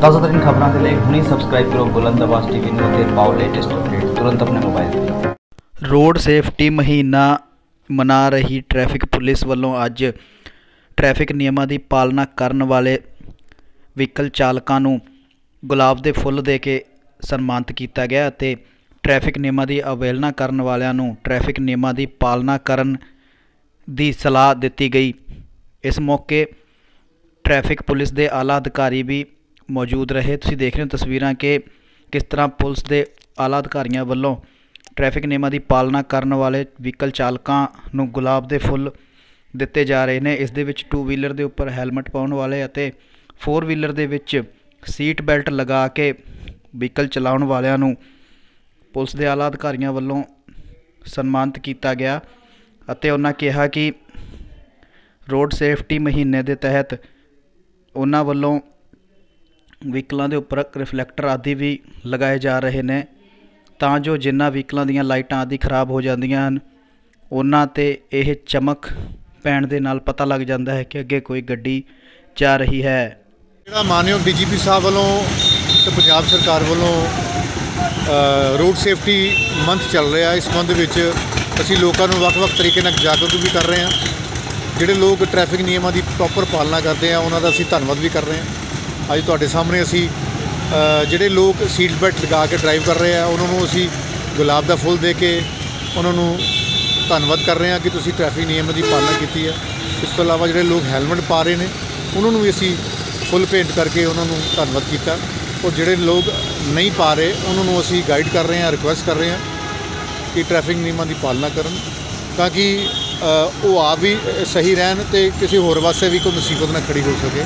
ਤਾਜ਼ਾ ਖਬਰਾਂ ਦੇ ਲਈ ਹੁਣੇ ਸਬਸਕ੍ਰਾਈਬ ਕਰੋ ਬੁਲੰਦ ਆਵਾਜ਼ ਟੀਵੀ ਨੂੰ ਅਤੇ ਪਾਓ ਲੇਟੈਸਟ ਅਪਡੇਟ ਤੁਰੰਤ ਆਪਣੇ ਮੋਬਾਈਲ ਤੇ। ਰੋਡ ਸੇਫਟੀ ਮਹੀਨਾ ਮਨਾ ਰਹੀ ਟ੍ਰੈਫਿਕ ਪੁਲਿਸ ਵੱਲੋਂ ਅੱਜ ਟ੍ਰੈਫਿਕ ਨਿਯਮਾਂ ਦੀ ਪਾਲਣਾ ਕਰਨ ਵਾਲੇ ਵਹੀਕਲ ਚਾਲਕਾਂ ਨੂੰ ਗੁਲਾਬ ਦੇ ਫੁੱਲ ਦੇ ਕੇ ਸਨਮਾਨਿਤ ਕੀਤਾ ਗਿਆ ਅਤੇ ਟ੍ਰੈਫਿਕ ਨਿਯਮਾਂ ਦੀ ਅਵਹੇਲਨਾ ਕਰਨ ਵਾਲਿਆਂ ਨੂੰ ਟ੍ਰੈਫਿਕ ਨਿਯਮਾਂ ਦੀ ਪਾਲਣਾ ਕਰਨ ਦੀ ਸਲਾਹ ਦਿੱਤੀ ਗਈ। ਇਸ ਮੌਕੇ ਟ੍ਰੈਫਿਕ ਪੁਲਿਸ ਦੇ ਆਲਾ ਅਧਿਕਾਰੀ ਵੀ ਮੌਜੂਦ ਰਹੇ। ਤੁਸੀਂ ਦੇਖ ਰਹੇ ਹੋ ਤਸਵੀਰਾਂ ਕਿ ਕਿਸ ਤਰ੍ਹਾਂ ਪੁਲਿਸ ਦੇ ਆਲਾ ਅਧਿਕਾਰੀਆਂ ਵੱਲੋਂ ਟ੍ਰੈਫਿਕ ਨਿਯਮਾਂ ਦੀ ਪਾਲਣਾ ਕਰਨ ਵਾਲੇ ਵਹੀਕਲ ਚਾਲਕਾਂ ਨੂੰ ਗੁਲਾਬ ਦੇ ਫੁੱਲ ਦਿੱਤੇ ਜਾ ਰਹੇ ਨੇ। ਇਸ ਦੇ ਵਿੱਚ ਟੂ ਵੀਲਰ ਦੇ ਉੱਪਰ ਹੈਲਮਟ ਪਾਉਣ ਵਾਲੇ ਅਤੇ ਫੋਰ ਵੀਲਰ ਦੇ ਵਿੱਚ ਸੀਟ ਬੈਲਟ ਲਗਾ ਕੇ ਵਹੀਕਲ ਚਲਾਉਣ ਵਾਲਿਆਂ ਨੂੰ ਪੁਲਿਸ ਦੇ ਆਲਾ ਅਧਿਕਾਰੀਆਂ ਵੱਲੋਂ ਸਨਮਾਨਿਤ ਕੀਤਾ ਗਿਆ ਅਤੇ ਉਹਨਾਂ ਕਿਹਾ ਕਿ ਰੋਡ ਸੇਫਟੀ ਮਹੀਨੇ ਦੇ ਤਹਿਤ ਉਹਨਾਂ ਵੱਲੋਂ ਵਹੀਕਲਾਂ ਦੇ ਉੱਪਰ ਰਿਫਲੈਕਟਰ ਆਦਿ ਵੀ ਲਗਾਏ ਜਾ ਰਹੇ ਨੇ। ਤਾਂ ਜੋ ਜਿਨ੍ਹਾਂ ਵਹੀਕਲਾਂ ਦੀਆਂ ਲਾਈਟਾਂ ਆਦਿ ਖਰਾਬ ਹੋ ਜਾਂਦੀਆਂ ਹਨ, ਉਹਨਾਂ ਤੇ ਇਹ ਚਮਕ ਪੈਣ ਦੇ ਨਾਲ ਪਤਾ ਲੱਗ ਜਾਂਦਾ ਹੈ ਕਿ ਅੱਗੇ ਕੋਈ ਗੱਡੀ ਜਾ ਰਹੀ ਹੈ। ਜਿਹੜਾ ਮਾਨਯੋਗ ਡੀਜੀਪੀ ਸਾਹਿਬ ਵੱਲੋਂ ਤੇ ਪੰਜਾਬ ਸਰਕਾਰ ਵੱਲੋਂ ਰੋਡ ਸੇਫਟੀ ਮੰਥ ਚੱਲ ਰਿਹਾ ਇਸ ਮੰਥ ਵਿੱਚ ਅਸੀਂ ਲੋਕਾਂ ਨੂੰ ਵੱਖ-ਵੱਖ ਤਰੀਕੇ ਨਾਲ ਜਾਗਰੂਕ ਵੀ ਕਰ ਰਹੇ ਹਾਂ। ਜਿਹੜੇ ਲੋਕ ਟ੍ਰੈਫਿਕ ਨਿਯਮਾਂ ਦੀ ਪ੍ਰੋਪਰ ਪਾਲਣਾ ਕਰਦੇ ਆ, ਉਹਨਾਂ ਦਾ ਅਸੀਂ ਧੰਨਵਾਦ ਵੀ ਕਰ ਰਹੇ ਹਾਂ। ਅੱਜ ਤੁਹਾਡੇ ਸਾਹਮਣੇ ਅਸੀਂ ਜਿਹੜੇ ਲੋਕ ਸੀਟ ਬੈਲਟ ਲਗਾ ਕੇ ਡਰਾਈਵ ਕਰ ਰਹੇ ਆ, ਉਹਨਾਂ ਨੂੰ ਅਸੀਂ ਗੁਲਾਬ ਦਾ ਫੁੱਲ ਦੇ ਕੇ ਉਹਨਾਂ ਨੂੰ ਧੰਨਵਾਦ ਕਰ ਰਹੇ ਹਾਂ ਕਿ ਤੁਸੀਂ ਟ੍ਰੈਫਿਕ ਨਿਯਮਾਂ ਦੀ ਪਾਲਣਾ ਕੀਤੀ ਹੈ। ਇਸ ਤੋਂ ਇਲਾਵਾ ਜਿਹੜੇ ਲੋਕ ਹੈਲਮਟ ਪਾ ਰਹੇ ਨੇ, ਉਹਨਾਂ ਨੂੰ ਵੀ ਅਸੀਂ ਫੁੱਲ ਪੇਂਟ ਕਰਕੇ ਉਹਨਾਂ ਨੂੰ ਧੰਨਵਾਦ ਕੀਤਾ। ਔਰ ਜਿਹੜੇ ਲੋਕ ਨਹੀਂ ਪਾ ਰਹੇ, ਉਹਨਾਂ ਨੂੰ ਅਸੀਂ ਗਾਈਡ ਕਰ ਰਹੇ ਹਾਂ ਰਿਕੁਐਸਟ ਕਰ ਰਹੇ ਹਾਂ ਕਿ ਟ੍ਰੈਫਿਕ ਨਿਯਮਾਂ ਦੀ ਪਾਲਣਾ ਕਰਨ ਤਾਂ ਕਿ ਉਹ ਆਪ ਵੀ ਸਹੀ ਰਹਿਣ ਤੇ ਕਿਸੇ ਹੋਰ ਵਾਸਤੇ ਵੀ ਕੋਈ ਮੁਸੀਬਤ ਨਾ ਖੜੀ ਹੋ ਸਕੇ।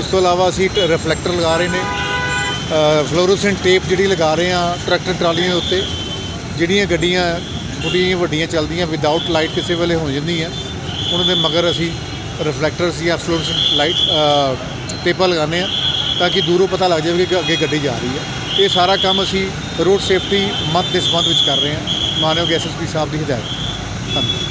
ਇਸ ਤੋਂ ਇਲਾਵਾ ਅਸੀਂ ਰਿਫਲੈਕਟਰ ਲਗਾ ਰਹੇ ਨੇ ਫਲੋਰੋਸੈਂਟ ਟੇਪ ਜਿਹੜੀ ਲਗਾ ਰਹੇ ਆ ਟਰੈਕਟਰ ਟਰਾਲੀਆਂ ਦੇ ਉੱਤੇ, ਜਿਹੜੀਆਂ ਗੱਡੀਆਂ ਥੋੜ੍ਹੀਆਂ ਵੱਡੀਆਂ ਚੱਲਦੀਆਂ ਵਿਦਆਊਟ ਲਾਈਟ ਕਿਸੇ ਵੇਲੇ ਹੋ ਜਾਂਦੀਆਂ। ਉਹਨਾਂ ਦੇ ਮਗਰ ਅਸੀਂ ਰਿਫਲੈਕਟਰਸ ਜਾਂ ਫਲੋਰੋਸੈਂਟ ਲਾਈਟ ਟੇਪਾਂ ਲਗਾਉਂਦੇ ਆ ਤਾਂ ਕਿ ਦੂਰੋਂ ਪਤਾ ਲੱਗ ਜਾਵੇ ਕਿ ਅੱਗੇ ਗੱਡੀ ਜਾ ਰਹੀ ਹੈ। ਇਹ ਸਾਰਾ ਕੰਮ ਅਸੀਂ ਰੋਡ ਸੇਫਟੀ ਮੰਥ ਦੇ ਸੰਬੰਧ ਵਿੱਚ ਕਰ ਰਹੇ ਹਾਂ। ਮਾਨਯੋਗ ਐਸਐਸਪੀ ਸਾਹਿਬ ਦੀ ਹਦਾਇਤ। ਧੰਨਵਾਦ।